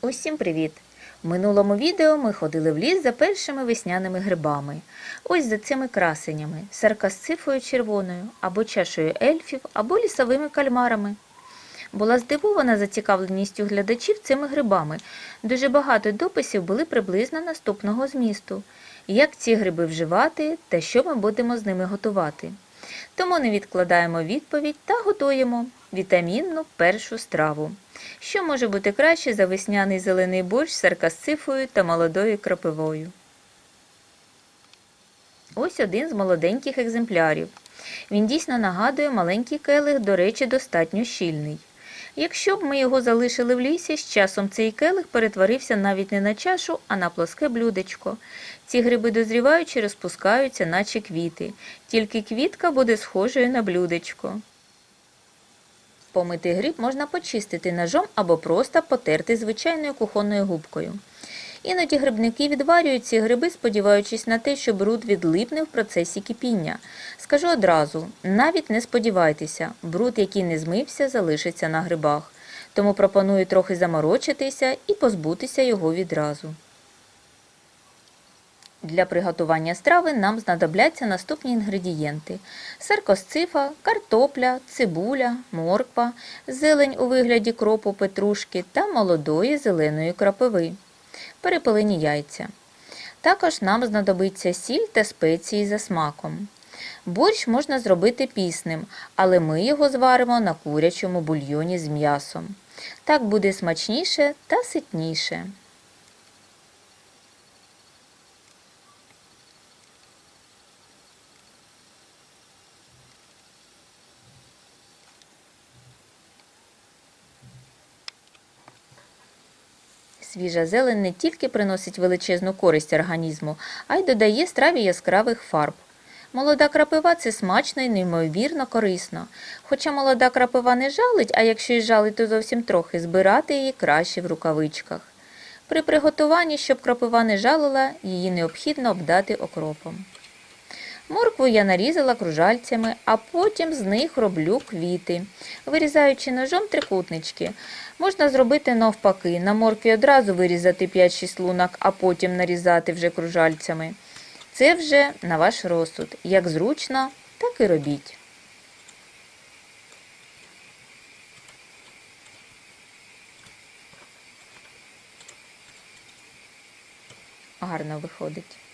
Усім привіт! В минулому відео ми ходили в ліс за першими весняними грибами. Ось за цими красенями, саркасцифою червоною, або чашею ельфів, або лісовими кальмарами. Була здивована зацікавленістю глядачів цими грибами. Дуже багато дописів були приблизно наступного змісту. Як ці гриби вживати та що ми будемо з ними готувати. Тому не відкладаємо відповідь та готуємо вітамінну першу страву. Що може бути краще за весняний зелений борщ з саркасцифою та молодою крапивою? Ось один з молоденьких екземплярів. Він дійсно нагадує маленький келих, до речі, достатньо щільний. Якщо б ми його залишили в лісі, з часом цей келих перетворився навіть не на чашу, а на плоске блюдечко. Ці гриби дозріваючи розпускаються, наче квіти, тільки квітка буде схожою на блюдечко. Помитий гриб можна почистити ножом або просто потерти звичайною кухонною губкою. Іноді грибники відварюють ці гриби, сподіваючись на те, що бруд відлипне в процесі кипіння. Скажу одразу, навіть не сподівайтеся, бруд, який не змився, залишиться на грибах. Тому пропоную трохи заморочитися і позбутися його відразу. Для приготування страви нам знадобляться наступні інгредієнти: саркосцифа, картопля, цибуля, морква, зелень у вигляді кропу петрушки та молодої зеленої крапиви, перепилені яйця. Також нам знадобиться сіль та спеції за смаком. Борщ можна зробити пісним, але ми його зваримо на курячому бульйоні з м'ясом. Так буде смачніше та ситніше. Свіжа зелень не тільки приносить величезну користь організму, а й додає страві яскравих фарб. Молода крапива це смачно і неймовірно корисно. Хоча молода крапива не жалить, а якщо й жалить, то зовсім трохи, збирати її краще в рукавичках. При приготуванні, щоб крапива не жалила, її необхідно обдати окропом. Моркву я нарізала кружальцями, а потім з них роблю квіти, вирізаючи ножом трикутнички. Можна зробити навпаки, на моркві одразу вирізати 5-6 лунок, а потім нарізати вже кружальцями. Це вже на ваш розсуд. Як зручно, так і робіть. Гарно виходить.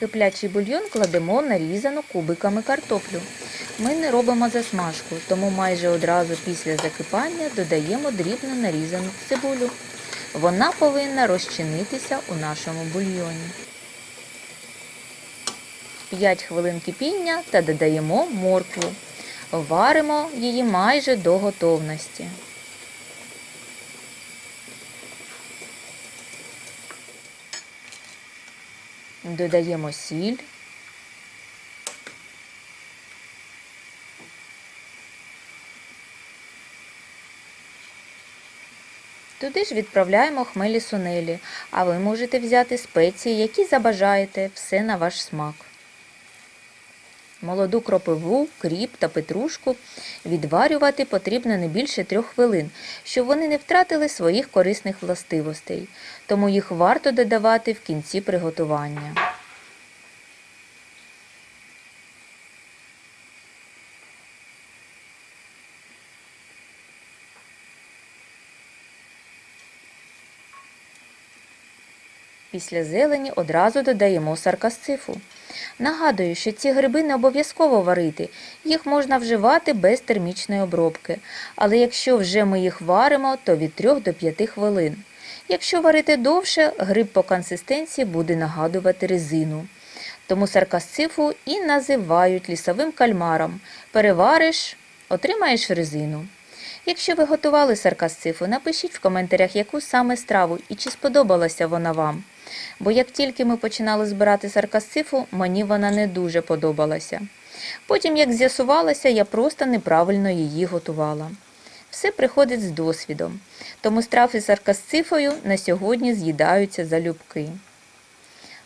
Киплячий бульйон кладемо нарізану кубиками картоплю. Ми не робимо засмажку, тому майже одразу після закипання додаємо дрібно нарізану цибулю. Вона повинна розчинитися у нашому бульйоні. 5 хвилин кипіння та додаємо моркву. Варимо її майже до готовності. Додаємо сіль. Туди ж відправляємо хмелі сунелі, а ви можете взяти спеції, які забажаєте, все на ваш смак. Молоду кропиву, кріп та петрушку відварювати потрібно не більше трьох хвилин, щоб вони не втратили своїх корисних властивостей, тому їх варто додавати в кінці приготування. Після зелені одразу додаємо саркасцифу. Нагадую, що ці гриби не обов'язково варити, їх можна вживати без термічної обробки. Але якщо вже ми їх варимо, то від 3 до 5 хвилин. Якщо варити довше, гриб по консистенції буде нагадувати резину. Тому саркасцифу і називають лісовим кальмаром. Перевариш, отримаєш резину. Якщо ви готували саркасцифу, напишіть в коментарях, яку саме страву і чи сподобалася вона вам. Бо як тільки ми починали збирати саркасцифу, мені вона не дуже подобалася. Потім, як з'ясувалося, я просто неправильно її готувала. Все приходить з досвідом, тому страви з саркасцифою на сьогодні з'їдаються залюбки.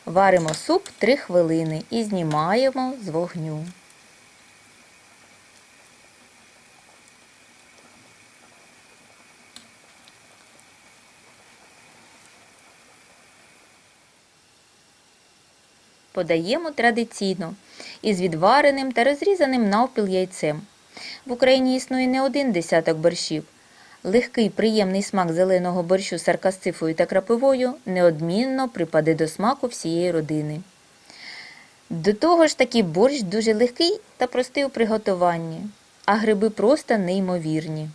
Варимо суп 3 хвилини і знімаємо з вогню. Подаємо традиційно із відвареним та розрізаним навпіл яйцем. В Україні існує не один десяток борщів. Легкий приємний смак зеленого борщу з саркасцифою та крапивою неодмінно припаде до смаку всієї родини. До того ж такий борщ дуже легкий та простий у приготуванні, а гриби просто неймовірні.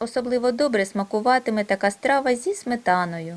Особливо добре смакуватиме така страва зі сметаною.